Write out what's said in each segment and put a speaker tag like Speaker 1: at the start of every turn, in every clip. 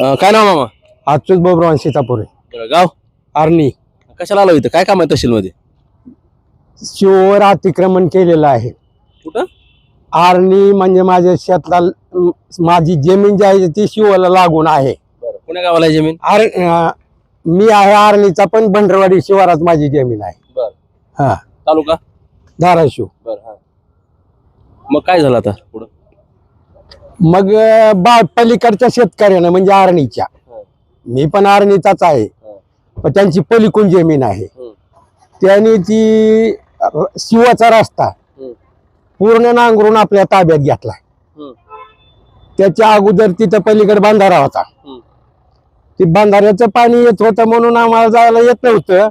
Speaker 1: अं, काय नाव मामा?
Speaker 2: अच्युत बाबुराव सीतापुरे.
Speaker 1: बरं, गाव?
Speaker 2: आर्नी
Speaker 1: कशाला आलो इथं? काय काम आहे तहसील मध्ये
Speaker 2: शिववर अतिक्रमण केलेलं आहे.
Speaker 1: कुठं?
Speaker 2: आर्नी म्हणजे माझ्या शेतला म, माझी जमीन जी आहे ती शिवला लागून आहे.
Speaker 1: बरं कुण्या गावाला आहे जमीन?
Speaker 2: आर अं, मी आहे आर्नीचा पण भंडरवाडी शिवारात माझी जमीन आहे.
Speaker 1: बरं.
Speaker 2: हा.
Speaker 1: तालुका?
Speaker 2: धाराशिव.
Speaker 1: बरं हा. मग काय झालं आता पुढं?
Speaker 2: मग बा पलीकडच्या शेतकऱ्यानं म्हणजे आर्नीच्या
Speaker 1: हं.
Speaker 2: मी पण आर्नीचाच आहे
Speaker 1: हं.
Speaker 2: पण त्यांची पलीकडून जमीन आहे. त्यांनी ती शिवाचा रस्ता. पूर्ण नांगरून आपल्या ताब्यात घेतला. त्याच्या अगोदर तिथं पलीकडे बांधारा होता. ते बांधाऱ्याचं पाणी येत होतं म्हणून आम्हाला जायला येत नव्हतं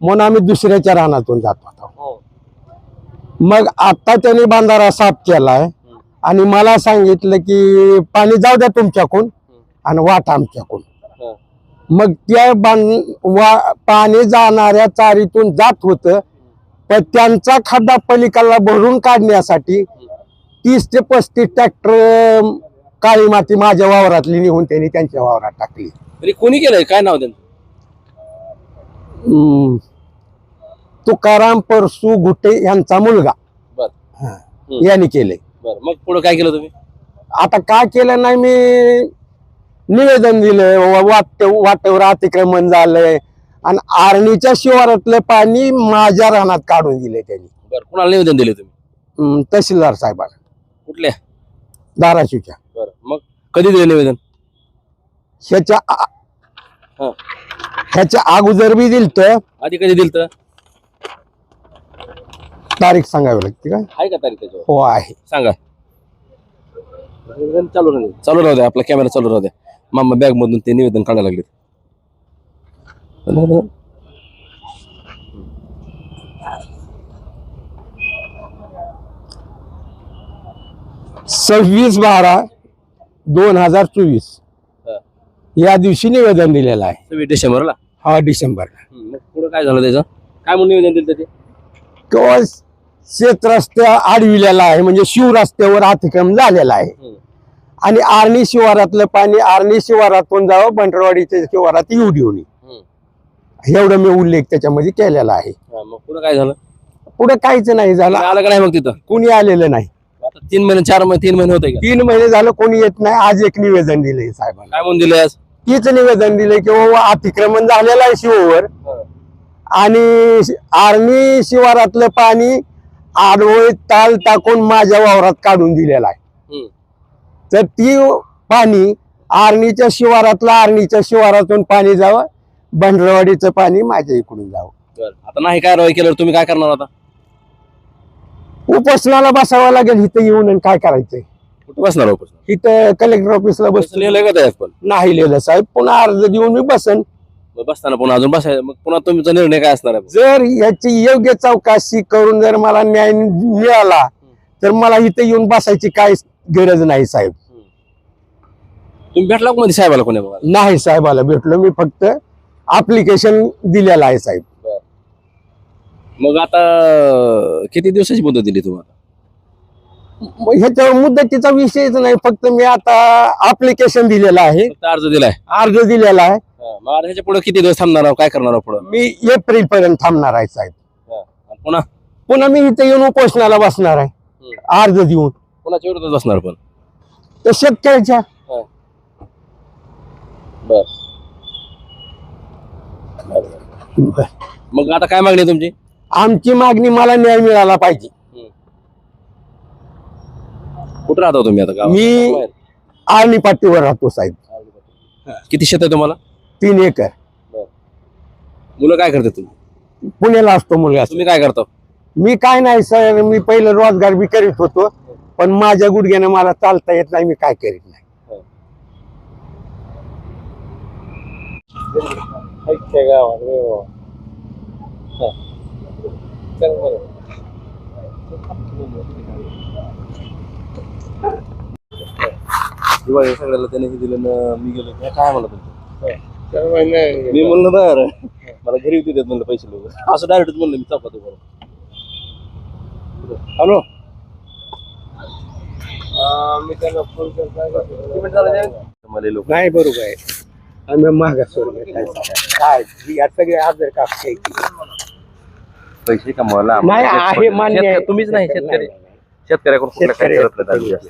Speaker 2: म्हणून आम्ही दुसऱ्याच्या रानातून जात होतो
Speaker 1: हो
Speaker 2: मग आता त्यांनी बांधारा साफ केलाय आणि मला सांगितलं की पाणी जाऊ द्या तुमच्याकडून आणि वाट आमच्याकडून.
Speaker 1: हं.
Speaker 2: मग त्या बांध वा पाणी जाणाऱ्या चारीतून जात होतं पण त्यांचा खड्डा पलीकडला भरून काढण्यासाठी तीस ते पस्तीस ट्रॅक्टर काळी माती माझ्या वावरातली निघून त्यांनी त्यांच्या वावरात टाकली.
Speaker 1: तरी कोणी केलंय? काय नाव त्यांचं.
Speaker 2: तुकाराम परसू घुटे यांचा मुलगा. यांनी केले
Speaker 1: बरं मग पुढं काय केलं तुम्ही?
Speaker 2: आता काय केलं नाही मी निवेदन दिलं वा- वाट वाटेवर अतिक्रमण झालंय. आणि आर्णीच्या शिवारातलं पाणी माझ्या रानात काढून दिले त्यांनी.
Speaker 1: बरं कुणाला निवेदन दिले तुम्ही?
Speaker 2: तहसीलदार साहेबांना
Speaker 1: कुठल्या?
Speaker 2: धाराशिवच्या.
Speaker 1: बरं मग कधी दिले निवेदन?
Speaker 2: ह्याच्या आ-
Speaker 1: हा.
Speaker 2: ह्याच्या अगोदर बी दिलत.
Speaker 1: आधी कधी दिलं तर
Speaker 2: तारीख सांगावी लागते का?
Speaker 1: आहे का तारीख त्याच्यावर?
Speaker 2: हो आहे.
Speaker 1: सांगा. निवेदन चालू राहू दे. चालू राहू द्या आपला कॅमेरा चालू राहू द्या मामा बॅग मधून ते निवेदन काढायला लागले
Speaker 2: सव्वीस बारा दोन हजार चोवीस. या दिवशी निवेदन दिलेलं आहे.
Speaker 1: सव्वीस डिसेंबरला?
Speaker 2: हा डिसेंबरला.
Speaker 1: पुढं काय झालं त्याचं? काय म्हणून निवेदन दिलं त्याचे?
Speaker 2: किंवा शेत रस्त्या आडविलेला आहे म्हणजे शिव रस्त्यावर अतिक्रम झालेला आहे. आणि आर्णी शिवारातलं पाणी आर्णी शिवारातून जावं बंडरवाडीच्या शिवारात येऊ देऊ नये एवढं मी उल्लेख त्याच्यामध्ये केलेला आहे.
Speaker 1: पुढं काय झालं?
Speaker 2: पुढे काहीच नाही झालं.
Speaker 1: आलं का नाही मग तिथं?
Speaker 2: कोणी आलेलं नाही.
Speaker 1: तीन महिने चार महिने तीन महिने होते
Speaker 2: तीन महिने झालं कोणी येत नाही. आज एक निवेदन दिले साहेबांना.
Speaker 1: काय म्हणून दिले आज?
Speaker 2: तीच निवेदन दिले की बाबा अतिक्रमण झालेलं आहे शिववर. आणि आर्णी शिवारातलं पाणी आडवळीत ताल टाकून माझ्या वावरात काढून दिलेलं आहे. तर ती पाणी आर्णीच्या शिवारातलं आर्णीच्या शिवारातून पाणी जावं भंडरवाडीचं पाणी माझ्या इकडून जावं.
Speaker 1: आता नाही काय रवाई केल्यावर तुम्ही काय करणार आता?
Speaker 2: उपोषणाला बसावं लागेल इथं येऊन आणि काय करायचंय?
Speaker 1: कुठं बसणार वापस
Speaker 2: इथं कलेक्टर ऑफिसला बस
Speaker 1: लिहिलंय का पण?
Speaker 2: नाही लिहिलं साहेब पुन्हा अर्ज देऊन मी बसन.
Speaker 1: बसताना पुन्हा अजून बसायचं. मग पुन्हा तुमचा निर्णय काय असणार आहे?
Speaker 2: जर याची योग्य चौकशी करून जर मला न्याय मिळाला तर मला इथं येऊन बसायची काय गरज नाही साहेब.
Speaker 1: तुम्ही भेटला मध्ये साहेबाला कोणी
Speaker 2: नाही साहेबाला भेटलो मी फक्त अप्लिकेशन दिलेलं आहे साहेब.
Speaker 1: मग आता किती दिवसाची मुदत दिली तुम्हाला?
Speaker 2: मग ह्याच्यावर मुदतीचा विषयच नाही फक्त मी आता अप्लिकेशन दिलेलं आहे.
Speaker 1: फक्त अर्ज दिलाय.
Speaker 2: अर्ज दिलेला आहे.
Speaker 1: मग आता ह्याच्या पुढे किती दिवस थांबणार आहोत? काय करणार आहोत पुढं?
Speaker 2: मी एप्रिल पर्यंत थांबणार आहे साहेब.
Speaker 1: पुन्हा?
Speaker 2: पुन्हा मी इथे येऊन उपोषणाला बसणार आहे. अर्ज देऊन.
Speaker 1: पुन्हाच्या विरोधात बसणार पण
Speaker 2: तर शेतकऱ्याच्या.
Speaker 1: बर. मग आता काय मागणी आहे तुमची?
Speaker 2: आमची मागणी मला न्याय मिळाला पाहिजे.
Speaker 1: कुठं राहता तुम्ही आता गावात?
Speaker 2: मी-
Speaker 1: बाहेर?
Speaker 2: आर्णी पाटीवर राहतो साहेब.
Speaker 1: किती शेत आहे तुम्हाला?
Speaker 2: तीन एकर.
Speaker 1: मुलं काय करतात तुम्ही?
Speaker 2: पुण्याला असतो मुलगा.
Speaker 1: तुम्ही काय करता?
Speaker 2: मी काय नाही सर मी पहिलं रोजगार बी करीत होतो पण माझ्या गुडघ्याने मला चालता येत नाही मी काय करीत नाही.
Speaker 1: दिवाळी सगळ्याला त्याने हे दिलं ना मी गेलो. काय- काय म्हणलं तुमचं मी म्हणलं बरं. मला घरी होती देत म्हणलं पैसे लोक. असं डायरेक्ट म्हणलं मी चौकात उभं हॅलो?
Speaker 2: मी त्यांना फोन करता
Speaker 1: तुम्हाला लोक
Speaker 2: नाही बरोबर आहे. आम्ही काय या सगळे आजार कापते
Speaker 1: पैसे कमवायला
Speaker 2: नाही आहे
Speaker 1: शेतकरी-
Speaker 2: मान्य आहे.
Speaker 1: शेतकरी- तुम्हीच नाही शेतकरी.
Speaker 2: शेतकऱ्याकडून
Speaker 1: करत नाही जास्त.